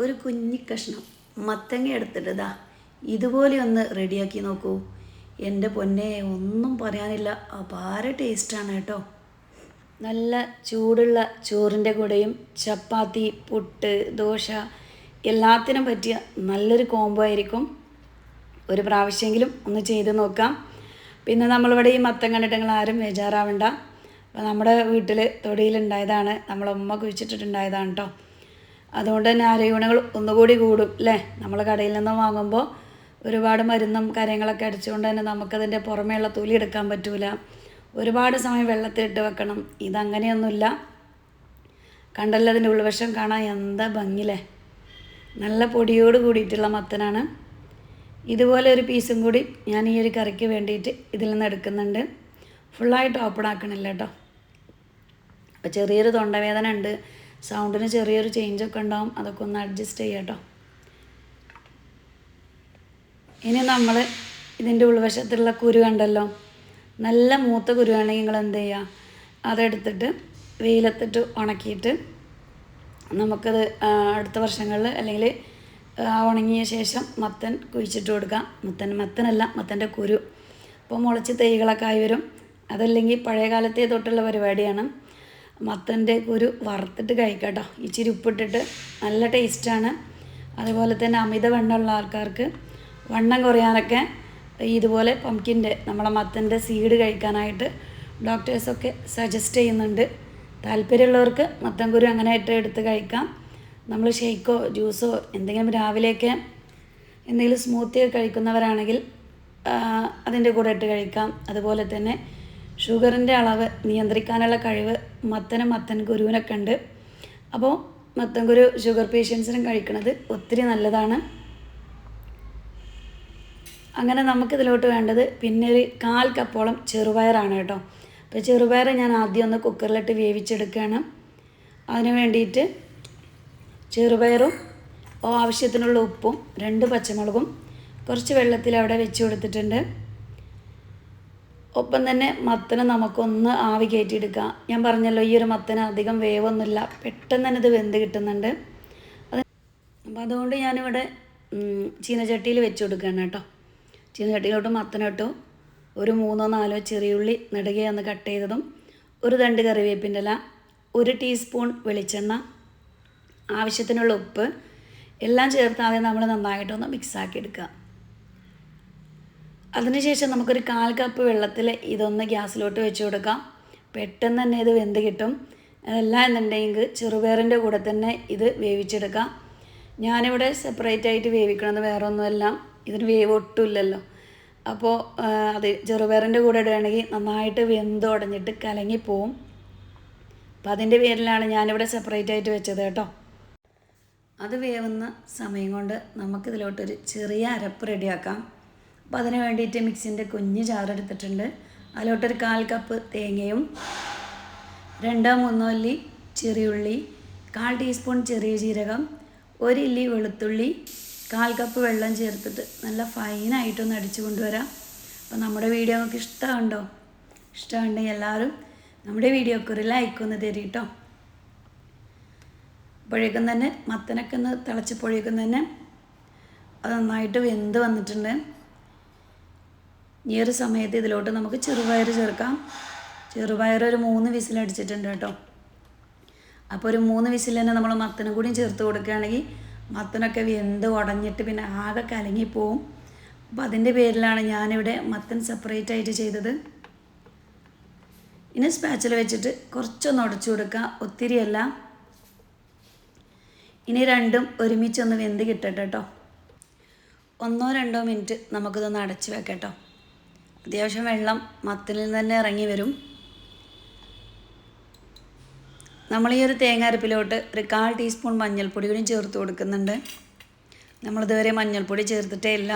ഒരു കുഞ്ഞി കഷ്ണം മത്തങ്ങ എടുത്തിട്ട് ഇതാ ഇതുപോലെ ഒന്ന് റെഡിയാക്കി നോക്കൂ. എന്റെ പൊന്നെ ഒന്നും പറയാനില്ല. അപാര ടേസ്റ്റാണ് കേട്ടോ. നല്ല ചൂടുള്ള ചോറിന്റെ കൂടെയും ചപ്പാത്തി പുട്ട് ദോശ എല്ലാത്തിനും പറ്റിയ നല്ലൊരു കോംബോ ആയിരിക്കും. ഒരു പ്രാവശ്യമെങ്കിലും ഒന്ന് ചെയ്ത് നോക്കാം. പിന്നെ നമ്മളിവിടെ ഈ മത്തം കണ്ടിട്ട് നിങ്ങൾ ആരും ബേജാറാവണ്ട. അപ്പോൾ നമ്മുടെ വീട്ടിൽ തൊടിയിലുണ്ടായതാണ്. നമ്മളെ ഉമ്മ കുഴിച്ചിട്ടിട്ടുണ്ടായതാണ് കേട്ടോ. അതുകൊണ്ട് തന്നെ ആരോഗ്യഗുണങ്ങൾ ഒന്നുകൂടി കൂടും അല്ലേ നമ്മൾ കടയിൽ നിന്ന് വാങ്ങുമ്പോൾ ഒരുപാട് മരുന്നും കാര്യങ്ങളൊക്കെ അടിച്ചുകൊണ്ട് തന്നെ നമുക്കതിന്റെ പുറമേയുള്ള തൊലി എടുക്കാൻ പറ്റൂല. ഒരുപാട് സമയം വെള്ളത്തിലിട്ട് വെക്കണം. ഇതങ്ങനെയൊന്നുമില്ല. കണ്ടല്ലോ അതിന്റെ ഉൾവശം കാണാൻ എന്താ ഭംഗിലേ നല്ല പൊടിയോട് കൂടിയിട്ടുള്ള മത്തനാണ്. ഇതുപോലെ ഒരു പീസും കൂടി ഞാൻ ഈ ഒരു കറിക്ക് വേണ്ടിയിട്ട് ഇതിൽ നിന്ന് എടുക്കുന്നുണ്ട്. ഫുള്ളായിട്ട് ഓപ്പൺ ആക്കണില്ല കേട്ടോ. അപ്പോൾ ചെറിയൊരു തൊണ്ടവേദന ഉണ്ട്. സൗണ്ടിന് ചെറിയൊരു ചേഞ്ചൊക്കെ ഉണ്ടാവും. അതൊക്കെ ഒന്ന് അഡ്ജസ്റ്റ് ചെയ്യാം കേട്ടോ ഇനി നമ്മൾ ഇതിന്റെ ഉൾവശത്തുള്ള കുരു കണ്ടല്ലോ? നല്ല മൂത്ത കുരുവാണെങ്കിൽ നിങ്ങൾ എന്ത് ചെയ്യുക അതെടുത്തിട്ട് വെയിലത്തിട്ട് ഉണക്കിയിട്ട് നമുക്കത് അടുത്ത വർഷങ്ങളിൽ അല്ലെങ്കിൽ ആ ഉണങ്ങിയ ശേഷം മത്തൻ കുഴിച്ചിട്ട് കൊടുക്കാം മത്തൻ മത്തനല്ല മത്തന്റെ കുരു. അപ്പോൾ മുളച്ച് തൈകളൊക്കെ ആയി വരും. അതല്ലെങ്കിൽ പഴയ കാലത്തെ തൊട്ടുള്ള പരിപാടിയാണ്. മത്തന്റെ ഒരു വറുത്തിട്ട് കഴിക്കാട്ടോ കേട്ടോ. ഇച്ചിരി ഉപ്പിട്ടിട്ട് നല്ല ടേസ്റ്റാണ്. അതുപോലെ തന്നെ അമിത വെണ്ണമുള്ള ആൾക്കാർക്ക് വണ്ണം കുറയാനൊക്കെ ഇതുപോലെ പംകിന്റെ നമ്മളെ മത്തന്റെ സീഡ് കഴിക്കാനായിട്ട് ഡോക്ടേഴ്സൊക്കെ സജസ്റ്റ് ചെയ്യുന്നുണ്ട്. താല്പര്യമുള്ളവർക്ക് മത്തൻ കുരു അങ്ങനെ എടുത്ത് കഴിക്കാം. നമ്മൾ ഷെയ്ക്കോ ജ്യൂസോ എന്തെങ്കിലും രാവിലെയൊക്കെ എന്തെങ്കിലും സ്മൂത്തിയൊക്കെ കഴിക്കുന്നവരാണെങ്കിൽ അതിന്റെ കൂടെ ഇട്ട് കഴിക്കാം. അതുപോലെ തന്നെ ഷുഗറിന്റെ അളവ് നിയന്ത്രിക്കാനുള്ള കഴിവ് മത്തനും മത്തൻ ഗുരുവിനൊക്കെ ഉണ്ട് അപ്പോൾ മത്തൻ ഗുരു ഷുഗർ പേഷ്യൻസിനും കഴിക്കുന്നത് ഒത്തിരി നല്ലതാണ്. അങ്ങനെ നമുക്കിതിലോട്ട് വേണ്ടത് പിന്നെ ഒരു കാൽ കപ്പോളം ചെറുപയറാണ് കേട്ടോ. അപ്പോൾ ചെറുപയർ ഞാൻ ആദ്യം ഒന്ന് കുക്കറിലിട്ട് വേവിച്ചെടുക്കുകയാണ്. അതിന് വേണ്ടിയിട്ട് ചെറുപയറും ആവശ്യത്തിനുള്ള ഉപ്പും രണ്ട് പച്ചമുളകും കുറച്ച് വെള്ളത്തിൽ അവിടെ വെച്ച് കൊടുത്തിട്ടുണ്ട്. ഒപ്പം തന്നെ മത്തന് നമുക്കൊന്ന് ആവി കയറ്റിയെടുക്കാം. ഞാൻ പറഞ്ഞല്ലോ ഈ ഒരു മത്തന് അധികം വേവൊന്നുമില്ല. പെട്ടെന്ന് തന്നെ ഇത് വെന്ത് കിട്ടുന്നുണ്ട്. അത് അപ്പോൾ അതുകൊണ്ട് ഞാനിവിടെ ചീനച്ചട്ടിയിൽ വെച്ച് കൊടുക്കുകയാണ് കേട്ടോ. ചീനച്ചട്ടിയിലോട്ട് മത്തനിട്ടു. ഒരു മൂന്നോ നാലോ ചെറിയുള്ളി നെടുകയൊന്ന് കട്ട് ചെയ്തതും ഒരു തണ്ട് കറിവേപ്പിന്റെ ഇല ഒരു ടീസ്പൂൺ വെളിച്ചെണ്ണ ആവശ്യത്തിനുള്ള ഉപ്പ് എല്ലാം ചേർത്താതെ നമ്മൾ നന്നായിട്ടൊന്ന് മിക്സാക്കി എടുക്കുക. അതിനുശേഷം നമുക്കൊരു കാൽ കപ്പ് വെള്ളത്തിൽ ഇതൊന്ന് ഗ്യാസിലോട്ട് വെച്ച് കൊടുക്കാം. പെട്ടെന്ന് തന്നെ ഇത് വെന്ത് കിട്ടും. അതല്ല എന്നുണ്ടെങ്കിൽ ചെറുപയറിന്റെ കൂടെ തന്നെ ഇത് വേവിച്ചെടുക്കാം. ഞാനിവിടെ സെപ്പറേറ്റ് ആയിട്ട് വേവിക്കണത് വേറെ ഒന്നുമല്ല ഇതിന് വേവ് ഒട്ടുമില്ലല്ലോ. അപ്പോൾ അത് ചെറുപയറിന്റെ കൂടെ ഇടുകയാണെങ്കിൽ നന്നായിട്ട് വെന്ത് ഉടഞ്ഞിട്ട് കലങ്ങിപ്പോവും. അപ്പോൾ അതിന്റെ പേരിലാണ് ഞാനിവിടെ സെപ്പറേറ്റ് ആയിട്ട് വെച്ചത് കേട്ടോ. അത് വേവുന്ന സമയം കൊണ്ട് നമുക്കിതിലോട്ടൊരു ചെറിയ അരപ്പ് റെഡിയാക്കാം. അപ്പോൾ അതിന് വേണ്ടിയിട്ട് മിക്സിന്റെ കുഞ്ഞ് ചാറെടുത്തിട്ടുണ്ട് അതിലോട്ടൊരു കാൽ കപ്പ് തേങ്ങയും രണ്ടോ മൂന്നോ അല്ലി ചെറിയുള്ളി കാൽ ടീസ്പൂൺ ചെറിയ ജീരകം ഒരു ഇല്ലി വെളുത്തുള്ളി കാൽ കപ്പ് വെള്ളം ചേർത്തിട്ട് നല്ല ഫൈനായിട്ടൊന്ന് അടിച്ചു കൊണ്ടുവരാം. അപ്പോൾ നമ്മുടെ വീഡിയോ നമുക്ക് ഇഷ്ടമുണ്ടോ? ഇഷ്ടമുണ്ടെങ്കിൽ എല്ലാവരും നമ്മുടെ വീഡിയോക്ക് ഒരു ലൈക്ക് ഒന്ന് തരും കേട്ടോ അപ്പോഴേക്കും തന്നെ മത്തനൊക്കെ ഒന്ന് തിളച്ചപ്പോഴേക്കും തന്നെ. അത് നന്നായിട്ട് വെന്ത് വന്നിട്ടുണ്ട്. ഈ ഒരു സമയത്ത് ഇതിലോട്ട് നമുക്ക് ചെറുപയർ ചേർക്കാം. ചെറുപയർ ഒരു മൂന്ന് വിസിലടിച്ചിട്ടുണ്ട് കേട്ടോ. അപ്പോൾ ഒരു മൂന്ന് വിസിൽ തന്നെ നമ്മൾ മത്തനും കൂടിയും ചേർത്ത് കൊടുക്കുകയാണെങ്കിൽ മത്തനൊക്കെ വെന്ത് ഉടഞ്ഞിട്ട് പിന്നെ ആകെ കലങ്ങിപ്പോവും അപ്പോൾ അതിന്റെ പേരിലാണ് ഞാനിവിടെ മത്തൻ സെപ്പറേറ്റ് ആയിട്ട് ചെയ്തത്. ഇനി സ്പാച്ചിൽ വെച്ചിട്ട് കുറച്ചൊന്ന് ഉടച്ചു കൊടുക്കുക ഒത്തിരിയല്ല ഇനി രണ്ടും ഒരുമിച്ചൊന്ന് വെന്ത് കിട്ടട്ടെ കേട്ടോ. ഒന്നോ രണ്ടോ മിനിറ്റ് നമുക്കിതൊന്ന് അടച്ച് വെക്കട്ടോ അത്യാവശ്യം വെള്ളം മത്തനിൽ നിന്ന് തന്നെ ഇറങ്ങി വരും. നമ്മൾ ഈ ഒരു തേങ്ങ അരപ്പിലോട്ട് ഒരു കാൽ ടീസ്പൂൺ മഞ്ഞൾപ്പൊടി കൂടി ചേർത്ത് കൊടുക്കുന്നുണ്ട്. നമ്മളിതുവരെ മഞ്ഞൾപ്പൊടി ചേർത്തിട്ടേ ഇല്ല.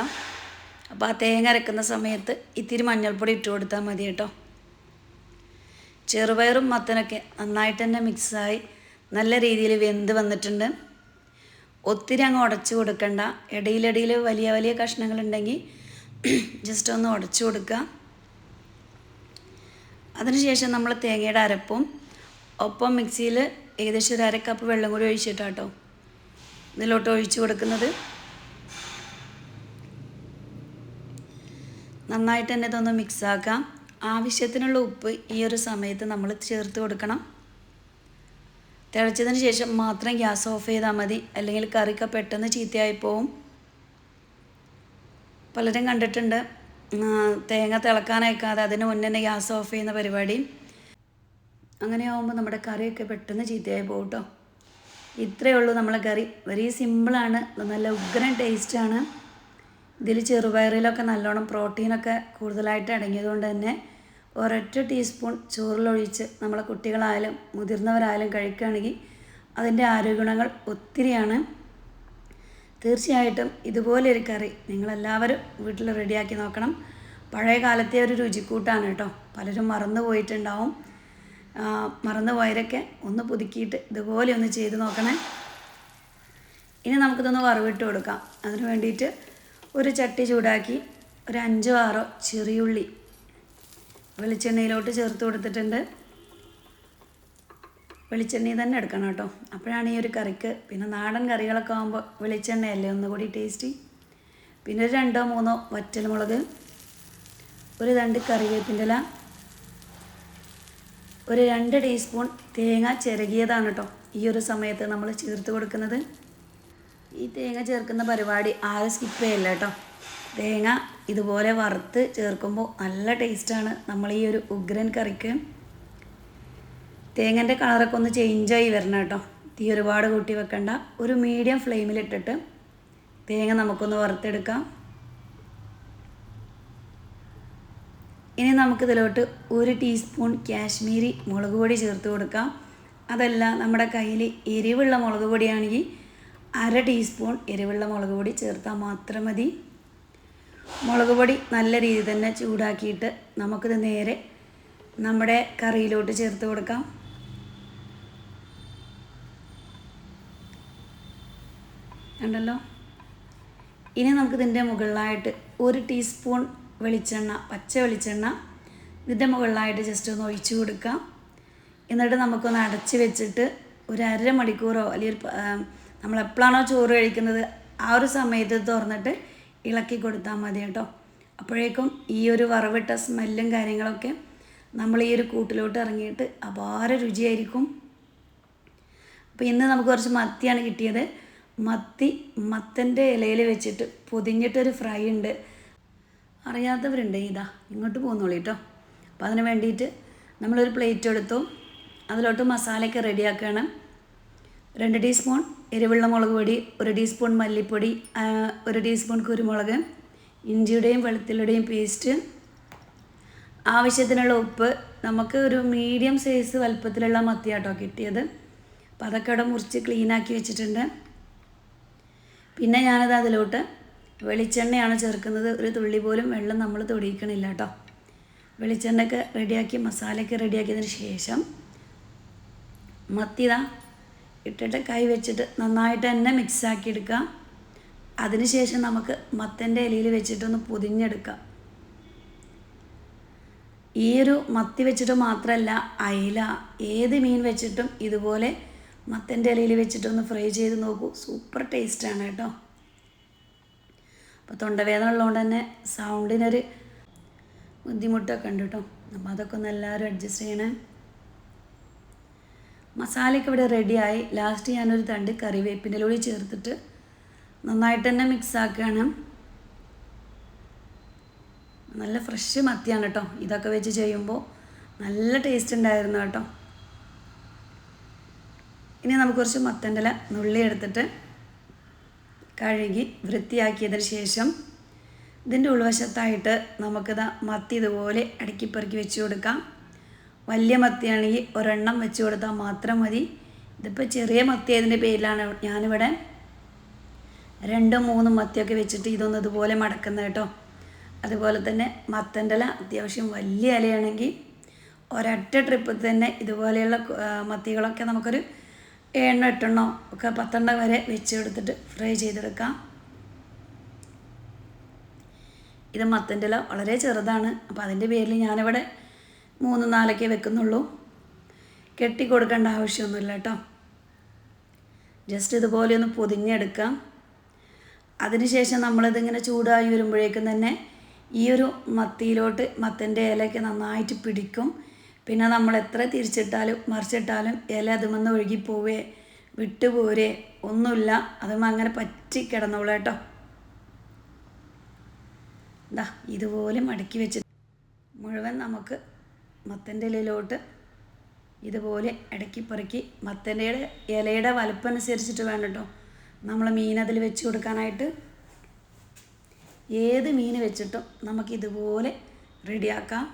അപ്പോൾ ആ തേങ്ങ അരക്കുന്ന സമയത്ത് ഇത്തിരി മഞ്ഞൾപ്പൊടി ഇട്ട് കൊടുത്താൽ മതി കേട്ടോ. ചെറുപയറും മത്തനൊക്കെ നന്നായിട്ട് തന്നെ മിക്സായി നല്ല രീതിയിൽ വെന്ത് വന്നിട്ടുണ്ട്. ഒത്തിരി അങ്ങ് ഉടച്ചു കൊടുക്കണ്ട. ഇടയിലിടയിൽ വലിയ വലിയ കഷ്ണങ്ങളുണ്ടെങ്കിൽ ജസ്റ്റ് ഒന്ന് ഉടച്ചു കൊടുക്കുക. അതിനുശേഷം നമ്മൾ തേങ്ങയുടെ അരപ്പും ഒപ്പം മിക്സിയിൽ ഏകദേശം ഒരു അര കപ്പ് വെള്ളം കൂടി ഒഴിച്ചിട്ടാട്ടോ ഇതിലോട്ട് ഒഴിച്ചു കൊടുക്കുന്നത്. നന്നായിട്ട് തന്നെ ഇതൊന്ന് മിക്സാക്കാം ആവശ്യത്തിനുള്ള ഉപ്പ് ഈ ഒരു സമയത്ത് നമ്മൾ ചേർത്ത് കൊടുക്കണം. തിളച്ചതിന് ശേഷം മാത്രം ഗ്യാസ് ഓഫ് ചെയ്താൽ മതി. അല്ലെങ്കിൽ കറിയൊക്കെ പെട്ടെന്ന് ചീത്തയായി പോവും. പലരും കണ്ടിട്ടുണ്ട്. തേങ്ങ തിളക്കാനയക്കാതെ അതിന് മുന്നേ തന്നെ ഗ്യാസ് ഓഫ് ചെയ്യുന്ന പരിപാടി. അങ്ങനെ ആകുമ്പോൾ നമ്മുടെ കറിയൊക്കെ പെട്ടെന്ന് ചീത്തയായി പോകും കേട്ടോ ഇത്രയേ ഉള്ളൂ നമ്മളെ കറി. വെരി സിമ്പിളാണ് നല്ല ഉഗ്രൻ ടേസ്റ്റാണ് ഇതിൽ ചെറുപയറിലൊക്കെ നല്ലോണം പ്രോട്ടീനൊക്കെ കൂടുതലായിട്ട് അടങ്ങിയതുകൊണ്ട് തന്നെ ഒരൊറ്റ ടീസ്പൂൺ ചോറിലൊഴിച്ച് നമ്മളെ കുട്ടികളായാലും മുതിർന്നവരായാലും കഴിക്കുകയാണെങ്കിൽ അതിന്റെ ആരോഗ്യഗുണങ്ങൾ ഒത്തിരിയാണ്. തീർച്ചയായിട്ടും ഇതുപോലെ ഒരു കറി നിങ്ങളെല്ലാവരും വീട്ടിൽ റെഡിയാക്കി നോക്കണം. പഴയ കാലത്തെ ഒരു രുചിക്കൂട്ടാണ് കേട്ടോ. പലരും മറന്നു പോയിട്ടുണ്ടാവും. മറന്നു പോയവരൊക്കെ ഒന്ന് പുതുക്കിയിട്ട് ഇതുപോലെ ഒന്ന് ചെയ്ത് നോക്കണേ. ഇനി നമുക്കിതൊന്ന് വറവിട്ട് കൊടുക്കാം. അതിന് വേണ്ടിയിട്ട് ഒരു ചട്ടി ചൂടാക്കി ഒരു അഞ്ചോ ആറോ ചെറിയുള്ളി വെളിച്ചെണ്ണയിലോട്ട് ചേർത്ത് കൊടുത്തിട്ടുണ്ട്. വെളിച്ചെണ്ണയിൽ തന്നെ എടുക്കണം കേട്ടോ. അപ്പോഴാണ് ഈ ഒരു കറിക്ക് പിന്നെ നാടൻ കറികളൊക്കെ ആകുമ്പോൾ വെളിച്ചെണ്ണയല്ലേ ഒന്നുകൂടി ടേസ്റ്റി പിന്നെ ഒരു രണ്ടോ മൂന്നോ വറ്റൽമുളക് ഒരു രണ്ട് കറിവേപ്പിന്റെ ഇല ഒരു രണ്ട് ടീസ്പൂൺ തേങ്ങ ചിരകിയതാണ് കേട്ടോ ഈ ഒരു സമയത്ത് നമ്മൾ ചേർത്ത് കൊടുക്കുന്നത്. ഈ തേങ്ങ ചേർക്കുന്ന പരിപാടി ആരും സ്കിപ്പ് ചെയ്യല്ല കേട്ടോ. തേങ്ങ ഇതുപോലെ വറുത്ത് ചേർക്കുമ്പോൾ നല്ല ടേസ്റ്റാണ് നമ്മൾ ഈ ഒരു ഉഗ്രൻ കറിക്ക്. തേങ്ങന്റെ കളറൊക്കെ ഒന്ന് ചേഞ്ചായി വരണം കേട്ടോ. തീ ഒരുപാട് കൂട്ടി വെക്കണ്ട. ഒരു മീഡിയം ഫ്ലെയിമിലിട്ടിട്ട് തേങ്ങ നമുക്കൊന്ന് വറുത്തെടുക്കാം. ഇനി നമുക്കിതിലോട്ട് ഒരു ടീസ്പൂൺ കാശ്മീരി മുളക് പൊടി ചേർത്ത് കൊടുക്കാം. അതല്ല നമ്മുടെ കയ്യിൽ എരിവുള്ള മുളക് പൊടിയാണെങ്കിൽ അര ടീസ്പൂൺ എരിവുള്ള മുളക് പൊടി ചേർത്താൽ മാത്രം മതി. മുളക് പൊടി നല്ല രീതിയിൽ തന്നെ ചൂടാക്കിയിട്ട് നമുക്കിത് നേരെ നമ്മുടെ കറിയിലോട്ട് ചേർത്ത് കൊടുക്കാം. ഉണ്ടല്ലോ? ഇനി നമുക്ക് ഇതിന്റെ മുകളിലായിട്ട് ഒരു ടീസ്പൂൺ വെളിച്ചെണ്ണ പച്ച വെളിച്ചെണ്ണ ഇതിന്റെ മുകളിലായിട്ട് ജസ്റ്റ് ഒന്ന് ഒഴിച്ചു കൊടുക്കാം എന്നിട്ട് നമുക്കൊന്ന് അടച്ച് വെച്ചിട്ട് ഒരു അര മണിക്കൂറോ അല്ലെങ്കിൽ നമ്മളെപ്പോഴാണോ നമ്മൾ എപ്പോഴാണോ ചോറ് കഴിക്കുന്നത് ആ ഒരു സമയത്ത് തുറന്നിട്ട് ഇളക്കി കൊടുത്താൽ മതി കേട്ടോ. അപ്പോഴേക്കും ഈ ഒരു വറവിട്ട സ്മെല്ലും കാര്യങ്ങളൊക്കെ നമ്മൾ ഈ ഒരു കൂട്ടിലോട്ട് ഇറങ്ങിയിട്ട് അപാര രുചിയായിരിക്കും. അപ്പോൾ ഇന്ന് നമുക്ക് കുറച്ച് മത്തിയാണ് കിട്ടിയത്. മത്തി മത്തന്റെ ഇലയിൽ വെച്ചിട്ട് പൊതിഞ്ഞിട്ടൊരു ഫ്രൈ ഉണ്ട്. അറിയാത്തവരുണ്ട് ഇതാ ഇങ്ങോട്ട് പോകുന്നോളൂ കേട്ടോ അപ്പോൾ അതിന് വേണ്ടിയിട്ട് നമ്മളൊരു പ്ലേറ്റ് എടുത്തു. അതിലോട്ട് മസാലയൊക്കെ റെഡിയാക്കുകയാണ് രണ്ട് ടീസ്പൂൺ എരിവുള്ള മുളക് പൊടി ഒരു ടീസ്പൂൺ മല്ലിപ്പൊടി ഒരു ടീസ്പൂൺ കുരുമുളക് ഇഞ്ചിയുടെയും വെളുത്തുള്ളിയുടെയും പേസ്റ്റ്. ആവശ്യത്തിനുള്ള ഉപ്പ് നമുക്ക് ഒരു മീഡിയം സൈസ് വലുപ്പത്തിലുള്ള മത്തിയാട്ടോ കിട്ടിയത്. അപ്പോൾ അതൊക്കെ അവിടെ മുറിച്ച് ക്ലീനാക്കി വെച്ചിട്ടുണ്ട്. പിന്നെ ഞാനത് അതിലോട്ട് വെളിച്ചെണ്ണയാണ് ചേർക്കുന്നത്. ഒരു തുള്ളി പോലും വെള്ളം നമ്മൾ തൊടിയിക്കണില്ല കേട്ടോ വെളിച്ചെണ്ണയൊക്കെ റെഡിയാക്കി മസാലയൊക്കെ റെഡിയാക്കിയതിന് ശേഷം മത്തിതാ ഇട്ടിട്ട് കൈ വെച്ചിട്ട് നന്നായിട്ട് തന്നെ മിക്സാക്കി എടുക്കാം അതിനുശേഷം നമുക്ക് മത്തന്റെ ഇലയിൽ വെച്ചിട്ടൊന്ന് പൊതിഞ്ഞെടുക്കാം. ഈ ഒരു മത്തി വെച്ചിട്ട് മാത്രമല്ല അയില ഏത് മീൻ വെച്ചിട്ടും ഇതുപോലെ മത്തന്റെ ഇലയിൽ വെച്ചിട്ടൊന്ന് ഫ്രൈ ചെയ്ത് നോക്കൂ. സൂപ്പർ ടേസ്റ്റാണ് കേട്ടോ. അപ്പോൾ തൊണ്ടവേദന ഉള്ളതുകൊണ്ട് തന്നെ സൗണ്ടിനൊരു ബുദ്ധിമുട്ടൊക്കെ ഉണ്ട് കേട്ടോ. അപ്പോൾ അതൊക്കെ ഒന്ന് എല്ലാവരും അഡ്ജസ്റ്റ് ചെയ്യണേ. മസാലയൊക്കെ ഇവിടെ റെഡിയായി ലാസ്റ്റ് ഞാനൊരു തണ്ട് കറിവേപ്പിന്റെ കൂടി ചേർത്തിട്ട് നന്നായിട്ട് തന്നെ മിക്സ് ആക്കുകയാണ്. നല്ല ഫ്രഷ് മത്തിയാണ് കേട്ടോ. ഇതൊക്കെ വെച്ച് ചെയ്യുമ്പോൾ നല്ല ടേസ്റ്റ് ഉണ്ടായിരുന്നു കേട്ടോ. ഇനി നമുക്ക് കുറച്ച് മത്തന്റെ നുള്ളി എടുത്തിട്ട് കഴുകി വൃത്തിയാക്കിയതിന് ശേഷം ഇതിന്റെ ഉൾവശത്തായിട്ട് നമുക്കിത് മത്തി ഇതുപോലെ അടുക്കിപ്പെറുക്കി വെച്ച് കൊടുക്കാം. വലിയ മത്തിയാണെങ്കിൽ ഒരെണ്ണം വെച്ച് കൊടുത്താൽ മാത്രം മതി. ഇതിപ്പോൾ ചെറിയ മത്തി ആയതിന്റെ പേരിലാണ് ഞാനിവിടെ രണ്ടും മൂന്നും മത്തിയൊക്കെ വെച്ചിട്ട് ഇതൊന്നും ഇതുപോലെ മടക്കുന്നത് കേട്ടോ. അതുപോലെ തന്നെ മത്തന്റെ ഇല അത്യാവശ്യം വലിയ ഇലയാണെങ്കിൽ ഒരൊറ്റ ട്രിപ്പിൽ തന്നെ ഇതുപോലെയുള്ള മത്തികളൊക്കെ നമുക്കൊരു ഏഴെണ്ണം എട്ടെണ്ണോ ഒക്കെ പത്തെണ്ണം വരെ വെച്ച് എടുത്തിട്ട് ഫ്രൈ ചെയ്തെടുക്കാം. ഇത് മത്തന്റെ ഇല വളരെ ചെറുതാണ്. അപ്പോൾ അതിന്റെ പേരിൽ ഞാനിവിടെ മൂന്ന് നാലൊക്കെ വെക്കുന്നുള്ളൂ. കെട്ടി കൊടുക്കേണ്ട ആവശ്യമൊന്നുമില്ല കേട്ടോ. ജസ്റ്റ് ഇതുപോലെ ഒന്ന് പൊതിഞ്ഞെടുക്കാം. അതിനുശേഷം നമ്മളിതിങ്ങനെ ചൂടായി വരുമ്പോഴേക്കും തന്നെ ഈ ഒരു മത്തിയിലോട്ട് മത്തന്റെ ഇലയൊക്കെ നന്നായിട്ട് പിടിക്കും. പിന്നെ നമ്മൾ എത്ര തിരിച്ചിട്ടാലും മറിച്ചിട്ടാലും ഇല അതുമെന്ന് ഒഴുകി പോവേ വിട്ടുപോരേ ഒന്നുമില്ല. അതും അങ്ങനെ പറ്റി കിടന്നോളൂ കേട്ടോ. ഇതാ ഇതുപോലെ മടക്കി വെച്ച് മുഴുവൻ നമുക്ക് മത്തന്റെ ഇലയിലോട്ട് ഇതുപോലെ ഇടയ്ക്ക് പെറുക്കി മത്തന്റെ ഇലയുടെ വലുപ്പം അനുസരിച്ചിട്ട് വേണം കേട്ടോ. നമ്മൾ മീൻ അതിൽ വെച്ച് കൊടുക്കാനായിട്ട് ഏത് മീൻ വെച്ചിട്ടും നമുക്ക് ഇതുപോലെ റെഡിയാക്കാം.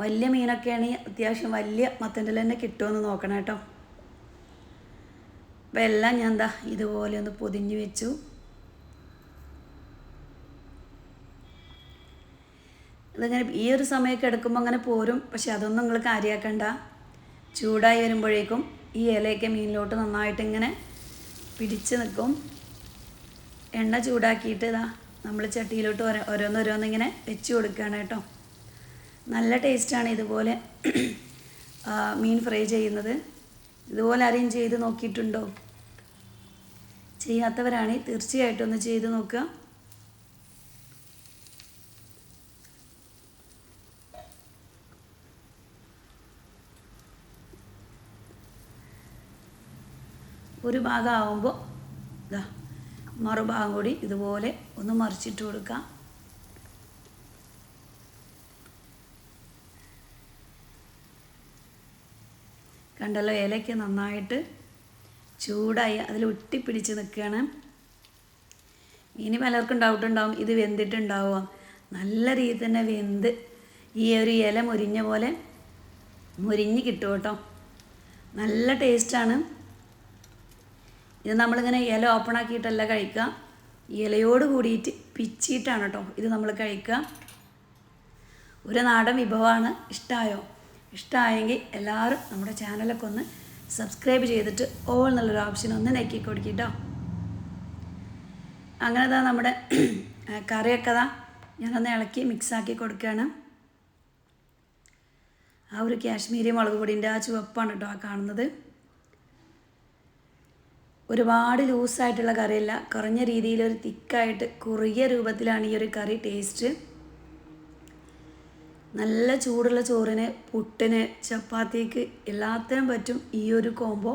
വലിയ മീനൊക്കെയാണ് അത്യാവശ്യം വലിയ മത്തന്റെ തന്നെ കിട്ടുമെന്ന് നോക്കണം കേട്ടോ. അപ്പം എല്ലാം ഞാൻ എന്താ ഇതുപോലെ ഒന്ന് പൊതിഞ്ഞു വെച്ചു. ഇതിങ്ങനെ ഈ ഒരു സമയമൊക്കെ എടുക്കുമ്പോൾ അങ്ങനെ പോരും. പക്ഷെ അതൊന്നും നിങ്ങൾ കാര്യമാക്കണ്ട ചൂടായി വരുമ്പോഴേക്കും ഈ ഇലയൊക്കെ മീനിലോട്ട് നന്നായിട്ട് ഇങ്ങനെ പിടിച്ച് നിൽക്കും എണ്ണ ചൂടാക്കിയിട്ട് ഇതാ നമ്മൾ ചട്ടിയിലോട്ട് ഓരോ ഓരോന്നോരോന്നിങ്ങനെ വെച്ച് കൊടുക്കുകയാണ് കേട്ടോ. നല്ല ടേസ്റ്റാണ് ഇതുപോലെ മീൻ ഫ്രൈ ചെയ്യുന്നത്. ഇതുപോലെ ആരെയും ചെയ്ത് നോക്കിയിട്ടുണ്ടോ? ചെയ്യാത്തവരാണെങ്കിൽ തീർച്ചയായിട്ടും ഒന്ന് ചെയ്ത് നോക്കുക. ഒരു ഭാഗം ആവുമ്പോൾ ഇതാ മറുഭാഗം കൂടി ഇതുപോലെ ഒന്ന് മറിച്ചിട്ട് കൊടുക്കാം. കണ്ടല്ലോ ഇലയ്ക്ക് നന്നായിട്ട് ചൂടായി അതിൽ ഒട്ടിപ്പിടിച്ച് നിൽക്കുകയാണ്. ഇനി പലർക്കും ഡൗട്ട് ഉണ്ടാവും ഇത് വെന്തിട്ടുണ്ടാവുക നല്ല രീതിയിൽ തന്നെ വെന്ത് ഈ ഒരു ഇല മുരിഞ്ഞ പോലെ മുരിഞ്ഞ് കിട്ടും കേട്ടോ. നല്ല ടേസ്റ്റാണ് ഇത് നമ്മളിങ്ങനെ ഇല ഓപ്പൺ ആക്കിയിട്ടല്ല കഴിക്കുക. ഇലയോട് കൂടിയിട്ട് പിച്ചിയിട്ടാണ് കേട്ടോ ഇത് നമ്മൾ കഴിക്കുക. ഒരു നാടൻ വിഭവമാണ്. ഇഷ്ടമായോ ഇഷ്ടമായെങ്കിൽ എല്ലാവരും നമ്മുടെ ചാനലൊക്കെ ഒന്ന് സബ്സ്ക്രൈബ് ചെയ്തിട്ട് ഓൾ എന്നുള്ളൊരു ഓപ്ഷൻ ഒന്ന് നെക്കി കൊടുക്കിട്ടോ അങ്ങനെ തന്നെ നമ്മുടെ കറിയൊക്കെ താ ഞാനൊന്ന് ഇളക്കി മിക്സാക്കി കൊടുക്കുകയാണ് ആ ഒരു കാശ്മീരി മുളക് പൊടിന്റെ ആ ചുവപ്പാണ് കേട്ടോ ആ കാണുന്നത്. ഒരുപാട് ലൂസായിട്ടുള്ള കറിയല്ല കുറഞ്ഞ രീതിയിൽ ഒരു തിക്കായിട്ട് കുറുകിയ രൂപത്തിലാണ് ഈ ഒരു കറി ടേസ്റ്റ് നല്ല ചൂടുള്ള ചോറിന് പുട്ടിന് ചപ്പാത്തിക്ക് എല്ലാത്തിനും പറ്റും ഈ ഒരു കോംബോ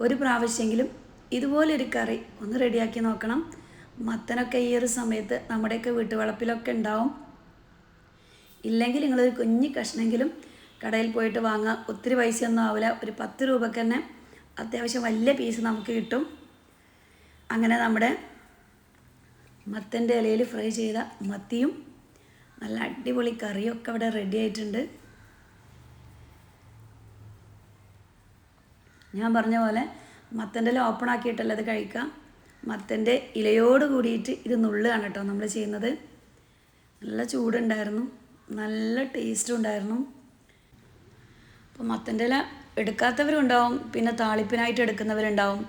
ഒരു പ്രാവശ്യമെങ്കിലും ഇതുപോലൊരു കറി ഒന്ന് റെഡിയാക്കി നോക്കണം. മത്തനൊക്കെ ഈ ഒരു സമയത്ത് നമ്മുടെയൊക്കെ വീട്ടുവളപ്പിലൊക്കെ ഉണ്ടാവും. ഇല്ലെങ്കിൽ നിങ്ങളൊരു കുഞ്ഞു കഷ്ണമെങ്കിലും കടയിൽ പോയിട്ട് വാങ്ങുക ഒത്തിരി പൈസയൊന്നും ആവില്ല ഒരു പത്ത് രൂപക്ക് തന്നെ അത്യാവശ്യം വലിയ പീസ് നമുക്ക് കിട്ടും. അങ്ങനെ നമ്മുടെ മത്തന്റെ ഇലയിൽ ഫ്രൈ ചെയ്ത മത്തിയും നല്ല അടിപൊളി കറിയൊക്കെ അവിടെ റെഡി ആയിട്ടുണ്ട്. ഞാൻ പറഞ്ഞ പോലെ മത്തന്റെ ഇല ഓപ്പൺ ആക്കിയിട്ടല്ല അത് കഴിക്കാം. മത്തന്റെ ഇലയോട് കൂടിയിട്ട് ഇത് നുള്ളുകയാണ് കേട്ടോ നമ്മൾ ചെയ്യുന്നത്. നല്ല ചൂടുണ്ടായിരുന്നു. നല്ല ടേസ്റ്റും ഉണ്ടായിരുന്നു. അപ്പോൾ മത്തന്റെ ഇല എടുക്കാത്തവരുണ്ടാവും പിന്നെ താളിപ്പിനായിട്ട് എടുക്കുന്നവരുണ്ടാവും.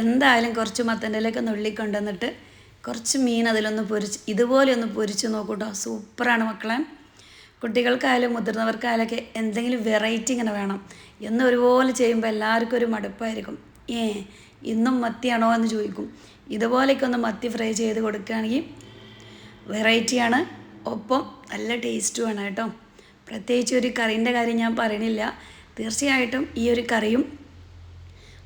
എന്തായാലും കുറച്ച് മത്തന്റെ ഇലയൊക്കെ നുള്ളിക്കൊണ്ടുവന്നിട്ട് കുറച്ച് മീൻ അതിലൊന്ന് പൊരിച്ച് ഇതുപോലെ ഒന്ന് പൊരിച്ച് നോക്കൂട്ടോ. സൂപ്പറാണ് മക്കളെ. കുട്ടികൾക്കായാലും മുതിർന്നവർക്കായാലൊക്കെ എന്തെങ്കിലും വെറൈറ്റി ഇങ്ങനെ വേണം. എന്ന് ഒരുപോലെ ചെയ്യുമ്പോൾ എല്ലാവർക്കും ഒരു മടുപ്പായിരിക്കും. ഏ ഇന്നും മത്തിയാണോ എന്ന് ചോദിക്കും. ഇതുപോലെയൊക്കെ ഒന്ന് മത്തി ഫ്രൈ ചെയ്ത് കൊടുക്കുകയാണെങ്കിൽ വെറൈറ്റിയാണ് ഒപ്പം നല്ല ടേസ്റ്റുമാണ് കേട്ടോ. പ്രത്യേകിച്ച് ഒരു കറീന്റെ കാര്യം ഞാൻ പറയണില്ല. തീർച്ചയായിട്ടും ഈ ഒരു കറിയും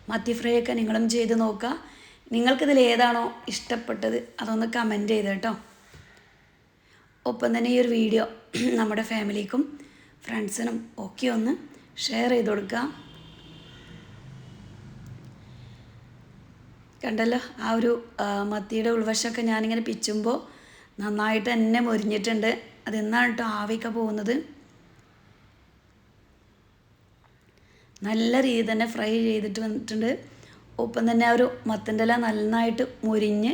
മത്തി ഫ്രൈ ഒക്കെ നിങ്ങളും ചെയ്ത് നോക്കുക. നിങ്ങൾക്കിതിൽ ഏതാണോ ഇഷ്ടപ്പെട്ടത് അതൊന്ന് കമന്റ് ചെയ്ത് കേട്ടോ. ഒപ്പം തന്നെ ഈ ഒരു വീഡിയോ നമ്മുടെ ഫാമിലിക്കും ഫ്രണ്ട്സിനും ഒക്കെ ഒന്ന് ഷെയർ ചെയ്ത് കൊടുക്കുക. കണ്ടല്ലോ ആ ഒരു മത്തിയുടെ ഉൾവശമൊക്കെ ഞാനിങ്ങനെ പിച്ചുമ്പോൾ നന്നായിട്ട് തന്നെ മൊരിഞ്ഞിട്ടുണ്ട്. അതെന്നാണ് കേട്ടോ ആവിയൊക്കെ പോകുന്നത്? നല്ല രീതി തന്നെ ഫ്രൈ ചെയ്തിട്ട് വന്നിട്ടുണ്ട്. ഒപ്പം തന്നെ ആ ഒരു മത്തന്റെ ഇല നന്നായിട്ട് മുരിഞ്ഞ്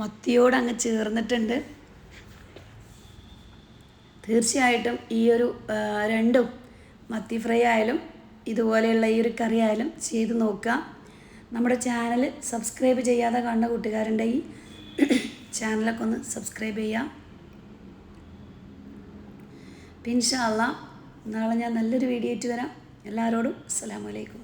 മത്തിയോട് അങ്ങ് ചേർന്നിട്ടുണ്ട്. തീർച്ചയായിട്ടും ഈ ഒരു രണ്ടും മത്തി ഫ്രൈ ആയാലും ഇതുപോലെയുള്ള ഈ ഒരു കറി ആയാലും ചെയ്ത് നോക്കുക. നമ്മുടെ ചാനൽ സബ്സ്ക്രൈബ് ചെയ്യാതെ കണ്ട കൂട്ടുകാരുണ്ടെങ്കിൽ ചാനലൊക്കെ ഒന്ന് സബ്സ്ക്രൈബ് ചെയ്യാം. പിൻഷാല്ല നാളെ ഞാൻ നല്ലൊരു വീഡിയോ ആയിട്ട് വരാം. എല്ലാവരോടും അസ്സാം അലൈക്കും.